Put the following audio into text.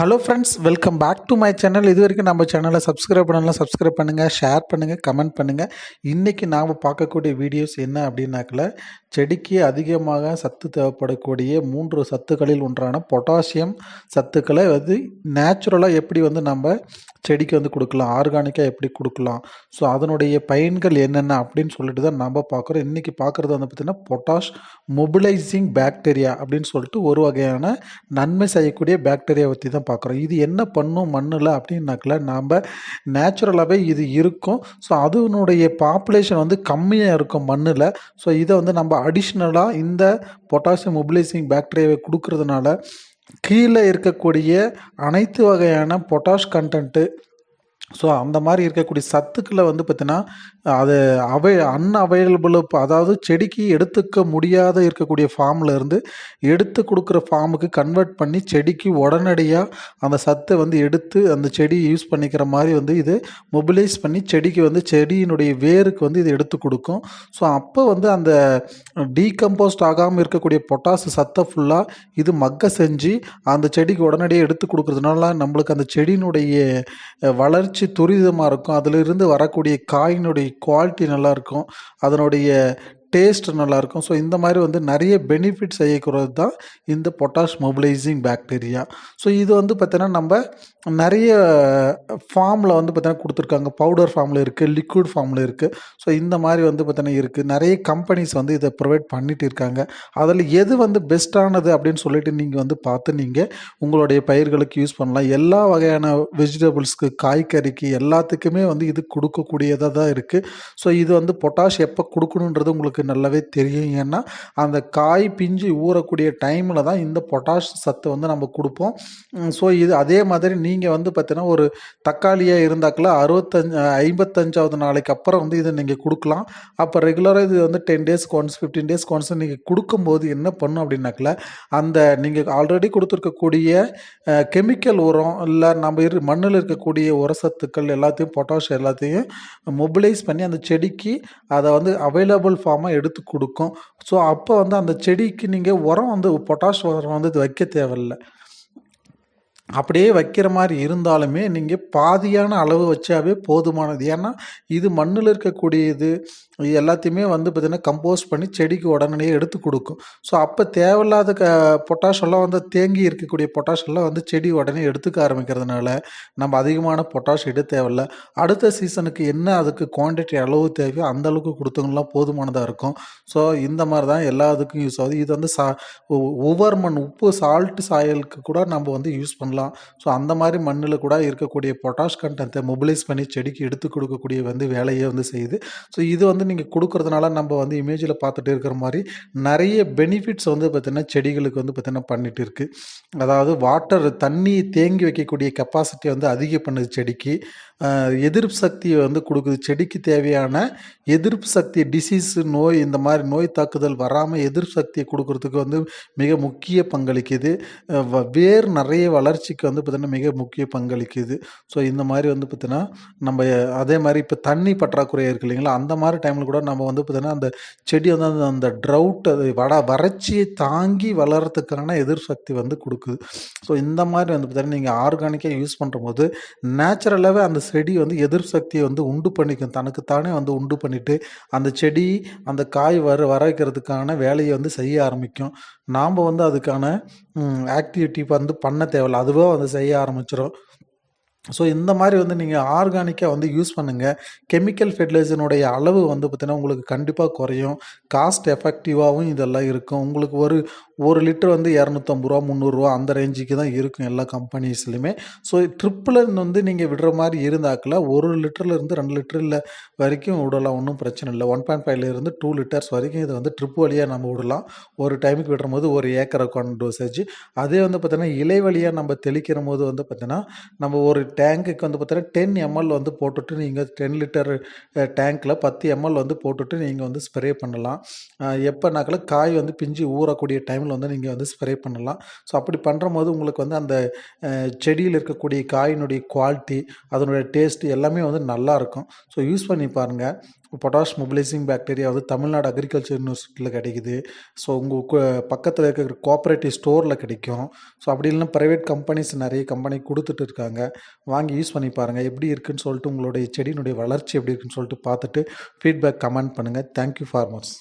Hello friends welcome back to my channel இது வரைக்கும் நம்ம சேனலை சப்ஸ்கிரைப் பண்ணலாம் சப்ஸ்கிரைப் பண்ணுங்கள் ஷேர் பண்ணுங்கள் கமெண்ட் பண்ணுங்கள் இன்றைக்கி நாம் பார்க்கக்கூடிய வீடியோஸ் என்ன அப்படின்னாக்கல செடிக்கு அதிகமாக சத்து தேவைப்படக்கூடிய மூன்று சத்துக்களில் ஒன்றான பொட்டாசியம் சத்துக்களை வந்து நேச்சுரலாக எப்படி வந்து நம்ம செடிக்கு வந்து கொடுக்கலாம் ஆர்கானிக்காக எப்படி கொடுக்கலாம். ஸோ அதனுடைய பயன்கள் என்னென்ன அப்படின்னு சொல்லிட்டு தான் நம்ம பார்க்குறோம். இன்றைக்கி பார்க்குறது வந்து பார்த்திங்கன்னா பொட்டாஷ் மொபிலைசிங் பேக்டீரியா அப்படின்னு சொல்லிட்டு ஒரு வகையான நன்மை செய்யக்கூடிய பேக்டீரியா பற்றி தான் பார்க்குறோம். இது என்ன பண்ணும் மண்ணில் அப்படின்னாக்கல நாம் நேச்சுரலாகவே இது இருக்கும். ஸோ அதனுடைய பாப்புலேஷன் வந்து கம்மியாக இருக்கும் மண்ணில். ஸோ இதை வந்து நம்ம அடிஷ்னலாக இந்த பொட்டாசியம் மொபிலைசிங் பேக்டீரியாவை கொடுக்கறதுனால கீழே இருக்கக்கூடிய அனைத்து வகையான பொட்டாஷ் கண்டென்ட்டு ஸோ அந்த மாதிரி இருக்கக்கூடிய சத்துக்களை வந்து பார்த்தீங்கன்னா அது அவை அன்அவைலபிள் அதாவது செடிக்கு எடுத்துக்க முடியாத இருக்கக்கூடிய ஃபார்மில் இருந்து எடுத்து கொடுக்குற ஃபார்முக்கு கன்வெர்ட் பண்ணி செடிக்கு உடனடியாக அந்த சத்தை வந்து எடுத்து அந்த செடி யூஸ் பண்ணிக்கிற மாதிரி வந்து இது மொபிலைஸ் பண்ணி செடிக்கு வந்து செடியினுடைய வேருக்கு வந்து இது எடுத்து கொடுக்கும். ஸோ அப்போ வந்து அந்த டீகம்போஸ்ட் ஆகாமல் இருக்கக்கூடிய பொட்டாசு சத்தை ஃபுல்லாக இது மக்க செஞ்சு அந்த செடிக்கு உடனடியாக எடுத்து கொடுக்குறதுனால நம்மளுக்கு அந்த செடியினுடைய வளர்ச்சி வளர்ச்சி துரிதமாக இருக்கும். அதிலிருந்து வரக்கூடிய காயினுடைய குவாலிட்டி நல்லாயிருக்கும் அதனுடைய டேஸ்ட் நல்லாயிருக்கும். ஸோ இந்த மாதிரி வந்து நிறைய பெனிஃபிட் செய்யக்கூடாது தான் இந்த பொட்டாஷ் மொபிலைசிங் பாக்டீரியா ஸோ இது வந்து பார்த்தீங்கன்னா நம்ம நிறைய ஃபார்மில் வந்து பார்த்திங்கன்னா கொடுத்துருக்காங்க. பவுடர் ஃபார்மில் இருக்குது லிக்விட் ஃபார்மில் இருக்குது ஸோ இந்த மாதிரி வந்து பார்த்திங்கன்னா இருக்குது நிறைய கம்பெனிஸ் வந்து இதை ப்ரொவைட் பண்ணிட்டு இருக்காங்க. அதில் எது வந்து பெஸ்ட்டானது அப்படின்னு சொல்லிட்டு நீங்கள் வந்து பார்த்து நீங்கள் உங்களுடைய பயிர்களுக்கு யூஸ் பண்ணலாம். எல்லா வகையான வெஜிடபிள்ஸ்க்கு காய்கறிக்கு எல்லாத்துக்குமே வந்து இது கொடுக்கக்கூடியதாக தான் இருக்குது ஸோ இது வந்து பொட்டாஷ் எப்போ கொடுக்கணுன்றது உங்களுக்கு நல்லாவே தெரியும். ஏன்னா அந்த காய் பிஞ்சு ஊறக்கூடிய டைமில் தான் இந்த பொட்டாஷ் சத்து வந்து நம்ம கொடுப்போம். ஸோ இது அதே மாதிரி நீங்கள் வந்து பார்த்தீங்கன்னா ஒரு தக்காளியாக இருந்தாக்கில் அறுபத்தஞ்சு ஐம்பத்தஞ்சாவது நாளைக்கு அப்புறம் வந்து இதை நீங்கள் கொடுக்கலாம். அப்போ ரெகுலராக இது வந்து டென் டேஸ்க்கு ஒன்ஸ் ஃபிஃப்டீன் டேஸ்க்கு ஒன்ஸ் நீங்கள் கொடுக்கும்போது என்ன பண்ணும் அப்படின்னாக்கல அந்த நீங்கள் ஆல்ரெடி கொடுத்துருக்கக்கூடிய கெமிக்கல் உரம் இல்லை நம்ம இரு மண்ணில் இருக்கக்கூடிய உரசத்துக்கள் எல்லாத்தையும் பொட்டாஷ் எல்லாத்தையும் மொபிலைஸ் பண்ணி அந்த செடிக்கு அதை வந்து அவைலபிள் ஃபார்மாக எடுத்து கொடுக்கும். ஸோ அப்போ வந்து அந்த செடிக்கு நீங்கள் உரம் வந்து பொட்டாஷ் உரம் வந்து வைக்க தேவையில்லை. அப்படியே வைக்கிற மாதிரி இருந்தாலுமே நீங்கள் பாதியான அளவு வச்சாவே போதுமானது. ஏன்னா இது மண்ணில் இருக்கக்கூடியது இது எல்லாத்தையுமே வந்து பார்த்திங்கன்னா கம்போஸ் பண்ணி செடிக்கு உடனடியே எடுத்து கொடுக்கும். ஸோ அப்போ தேவையில்லாத க பொட்டாஷெல்லாம் வந்து தேங்கி இருக்கக்கூடிய பொட்டாஷ் எல்லாம் வந்து செடி உடனே எடுத்துக்க ஆரம்பிக்கிறதுனால நம்ம அதிகமான பொட்டாஷ் இட தேவையில்ல. அடுத்த சீசனுக்கு என்ன அதுக்கு குவான்டிட்டி அளவு தேவையோ அந்த அளவுக்கு கொடுத்தவங்களாம் போதுமானதாக இருக்கும். ஸோ இந்த மாதிரி தான் எல்லா இதுக்கும் யூஸ் ஆகுது. இது வந்து சா ஒ- ஒவ்வொரு மண் உப்பு சால்ட் சாயலுக்கு கூட நம்ம வந்து யூஸ் பண்ணலாம். ஸோ அந்த மாதிரி மண்ணில் கூட இருக்கக்கூடிய பொட்டாஷ் கண்டென்ட்டை மொபிலைஸ் பண்ணி செடிக்கு எடுத்து கொடுக்கக்கூடிய வந்து வேலையை வந்து செய்யுது. ஸோ இது வந்து நீங்கள் கொடுக்குறதுனால நம்ம வந்து இமேஜில் பார்த்துட்டு இருக்கிற மாதிரி நிறைய பெனிஃபிட்ஸ் வந்து பார்த்திங்கன்னா செடிகளுக்கு வந்து பார்த்திங்கன்னா பண்ணிட்டு இருக்குது அதாவது வாட்டர் தண்ணி தேங்கி வைக்கக்கூடிய கெப்பாசிட்டி வந்து அதிகம் பண்ணுது செடிக்கு. எதிர்ப்பு சக்தியை வந்து கொடுக்குது. செடிக்கு தேவையான எதிர்ப்பு சக்தி டிசீஸ் நோய் இந்த மாதிரி நோய் தாக்குதல் வராமல் எதிர்ப்பு சக்தியை கொடுக்கறதுக்கு வந்து மிக முக்கிய பங்களிக்குது. வ- வேர் நிறைய வளர்ச்சிக்கு வந்து பார்த்திங்கன்னா மிக முக்கிய பங்களிக்குது. ஸோ இந்த மாதிரி வந்து பார்த்திங்கன்னா நம்ம அதே மாதிரி இப்போ தண்ணி பற்றாக்குறை இருக்கு இல்லைங்களா? அந்த மாதிரி டைமில் கூட நம்ம வந்து பார்த்திங்கன்னா அந்த செடி வந்து அந்த அந்த ட்ரவுட் அது வட வறட்சியை தாங்கி வளர்கிறதுக்கான எதிர்சக்தி சக்தி வந்து கொடுக்குது. ஸோ இந்த மாதிரி வந்து பார்த்திங்கன்னா நீங்கள் ஆர்கானிக்காக யூஸ் பண்ணும்போது நேச்சுரலாகவே அந்த செடி வந்து எதிர் சக்தியை வந்து உண்டு பண்ணிக்கும். தனக்குத்தானே வந்து உண்டு பண்ணிவிட்டு அந்த செடி அந்த காய் வர வர வைக்கிறதுக்கான வேலையை வந்து செய்ய ஆரம்பிக்கும். நாம் வந்து அதுக்கான ஆக்டிவிட்டி வந்து பண்ண தேவையில்ல. அதுவே வந்து செய்ய ஆரம்பிச்சிடும் ஸோ இந்த மாதிரி வந்து நீங்கள் ஆர்கானிக்காக வந்து யூஸ் பண்ணுங்கள் கெமிக்கல் ஃபெர்டிலைசனுடைய அளவு வந்து பார்த்தீங்கன்னா உங்களுக்கு கண்டிப்பாக குறையும். காஸ்ட் எஃபெக்டிவாகவும் இதெல்லாம் இருக்கும். உங்களுக்கு ஒரு ஒரு லிட்டர் வந்து இரநூத்தம்பது ரூபா முந்நூறுரூவா அந்த ரேஞ்சுக்கு தான் இருக்கும் எல்லா கம்பெனிஸ்லையுமே ஸோ ட்ரிப்பில் வந்து நீங்கள் விடுற மாதிரி இருந்தாக்கில் ஒரு லிட்டர்லேருந்து ரெண்டு லிட்டரில் வரைக்கும் விடலாம் ஒன்றும் பிரச்சனை இல்லை. ஒன் பாயிண்ட் ஃபைவ்லேருந்து டூ லிட்டர்ஸ் வரைக்கும் இதை வந்து ட்ரிப் வழியாக நம்ம விடலாம். ஒரு டைமுக்கு விடுற போது ஒரு ஏக்கரை கொண்டு டோசேஜ் அதே வந்து பார்த்தீங்கன்னா இலை வழியாக நம்ம தெளிக்கிற போது வந்து பார்த்தீங்கன்னா நம்ம ஒரு டேங்குக்கு வந்து பார்த்தீங்கன்னா டென் எம்எல் வந்து போட்டுட்டு நீங்கள் டென் லிட்டர் டேங்க்கில் பத்து எம்எல் வந்து போட்டுட்டு நீங்கள் வந்து ஸ்ப்ரே பண்ணலாம். எப்போனாக்கில் காய் வந்து பிஞ்சு ஊறக்கூடிய டைமில் டைமில் வந்து நீங்கள் வந்து ஸ்ப்ரே பண்ணலாம். ஸோ அப்படி பண்ணுறம்போது உங்களுக்கு வந்து அந்த செடியில் இருக்கக்கூடிய காயினுடைய குவாலிட்டி அதனுடைய டேஸ்ட் எல்லாமே வந்து நல்லாயிருக்கும் ஸோ யூஸ் பண்ணி பாருங்கள் பொட்டாஷ் மொபிலைசிங் பாக்டீரியா வந்து தமிழ்நாடு அக்ரிகல்ச்சர் யூனிவர்சிட்டியில் கிடைக்குது. ஸோ உங்கள் பக்கத்தில் இருக்கிற கோஆப்ரேட்டிவ் ஸ்டோரில் கிடைக்கும். ஸோ அப்படி இல்லைன்னா ப்ரைவேட் கம்பெனிஸ் நிறைய கம்பெனி கொடுத்துட்டு இருக்காங்க. வாங்கி யூஸ் பண்ணி பாருங்கள் எப்படி இருக்குன்னு சொல்லிட்டு உங்களுடைய செடியினுடைய வளர்ச்சி எப்படி இருக்குன்னு சொல்லிட்டு பார்த்துட்டு ஃபீட்பேக் கமெண்ட் பண்ணுங்கள் தேங்க்யூ ஃபார்மர்ஸ்